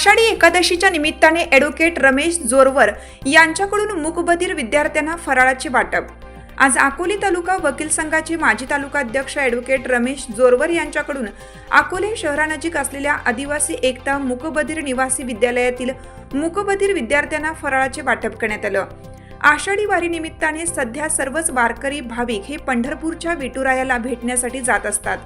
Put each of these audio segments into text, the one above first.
आषाढी एकादशीच्या निमित्ताने ॲडव्होकेट रमेश जोरवर यांच्याकडून मुकबधीर विद्यार्थ्यांना फराळाचे वाटप. आज अकोले तालुका वकील संघाचे माजी तालुका अध्यक्ष ॲडव्होकेट रमेश जोरवर यांच्याकडून अकोले शहरानजीक असलेल्या आदिवासी एकता मुकबधीर निवासी विद्यालयातील मुकबधीर विद्यार्थ्यांना फराळाचे वाटप करण्यात आलं. आषाढी वारी निमित्ताने सध्या सर्वच वारकरी भाविक हे पंढरपूरच्या विटुरायाला भेटण्यासाठी जात असतात.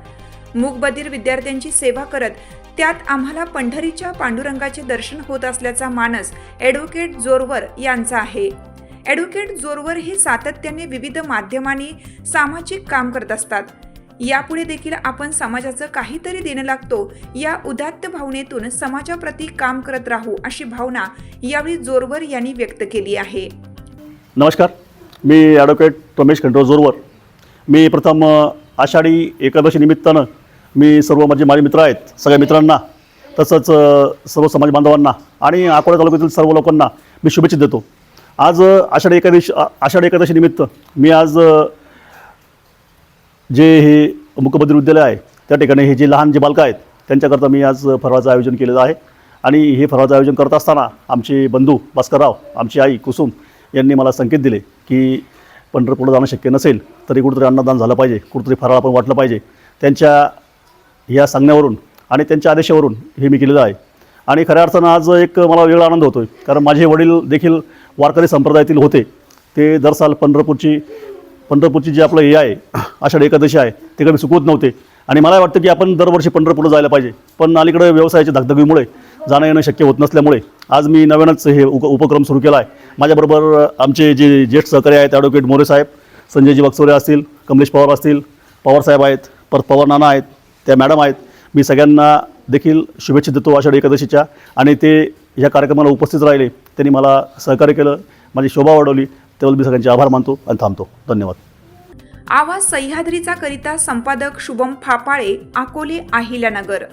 मूकबधीर विद्यार्थ्यांची सेवा करत त्यात आम्हाला पंढरीच्या पांडुरंगाचे दर्शन होत असल्याचा मानस ॲडव्होकेट जोरवर यांचा आहे. ॲडव्होकेट जोरवर हे सातत्याने विविध माध्यमांनी सामाजिक काम करत असतात. यापुढे देखील आपण समाजाचं काहीतरी देणं लागतो या उदात्त भावनेतून समाजाप्रती काम करत राहू अशी भावना यावेळी जोरवर यांनी व्यक्त केली आहे. नमस्कार. मी ॲडव्होकेट रमेश खंडराव जोरवर. मी प्रथम आषाढी एकादशी निमित्तानं मी सर्व माझे माझे मित्र आहेत सगळ्या मित्रांना तसंच सर्व समाज बांधवांना आणि अकोला तालुक्यातील सर्व लोकांना मी शुभेच्छा देतो. आज आषाढी एकादशी आषाढी एकादशी निमित्त मी आज जे हे मुकबधीर विद्यालय आहे त्या ठिकाणी हे जे लहान जे बालकं आहेत त्यांच्याकरता मी आज फराळाचं आयोजन केलेलं आहे. आणि हे फराळाचं आयोजन करत असताना आमचे बंधू भास्करराव आमची आई कुसुम यांनी मला संकेत दिले की पंढरपूरला जाणं शक्य नसेल तरी कुठंतरी अन्नदान झालं पाहिजे कुठंतरी फराळ आपण वाटलं पाहिजे. त्यांच्या या सांगण्यावरून आणि त्यांच्या आदेशावरून हे मी केलेलं आहे. आणि खऱ्या अर्थानं आज एक मला वेगळा आनंद होतो आहे कारण माझे वडील देखील वारकरी संप्रदायातील होते. ते दर साल पंढरपूरची पंढरपूरची जी आपलं हे आहे आषाढी एकादशी आहे ते कधी चुकवत नव्हते. आणि मला वाटतं की आपण दरवर्षी पंढरपूरला जायला पाहिजे. पण अलीकडे व्यवसायाच्या धगधगीमुळे जाणं येणं शक्य होत नसल्यामुळे आज मी नव्यानंच हे उप उपक्रम सुरू केला आहे. माझ्याबरोबर आमचे जे ज्येष्ठ सहकारी आहेत ॲडव्होकेट मोरे साहेब संजयजी बक्सोरे असतील कमलेश पवार असतील पवारसाहेब आहेत परत पवार नाना आहेत त्या मॅडम आहेत. मी सगळ्यांना देखील शुभेच्छा देतो आषाढी एकादशीच्या. आणि ते या कार्यक्रमाला उपस्थित राहिले. त्यांनी मला सहकार्य केलं. माझी शोभा वाढवली. त्याबद्दल मी सगळ्यांचे आभार मानतो आणि थांबतो. धन्यवाद. आवाज सह्याद्रीचा करिता संपादक शुभम फापाळे अकोले अहिल्यानगर.